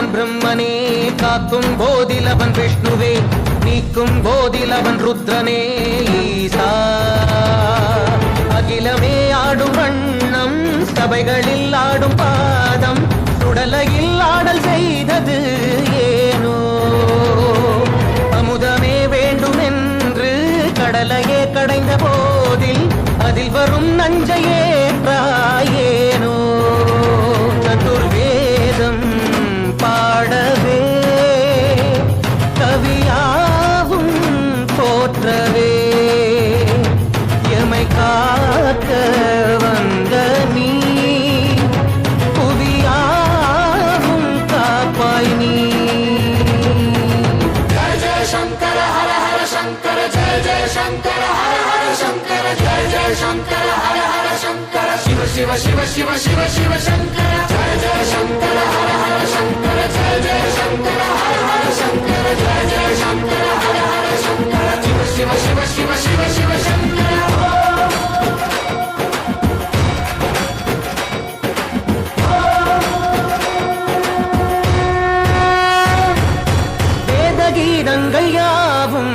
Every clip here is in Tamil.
அவன் பிரம்மனே காக்கும் போதிலவன் விஷ்ணுவே நீக்கும் போதிலவன் ருத்ரனே ஈசா. அகிலமே ஆடும் வண்ணம் சபைகளில் ஆடும் பாதம் சுடலையில் ஆடல் செய்தது ஏனோ. அமுதமே வேண்டும் என்று கடலையே கடைந்த போதில் அதில் வரும் நஞ்சையே வேதகீதங்கள் யாவும்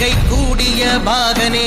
மங்கை கூடிய பாகனே.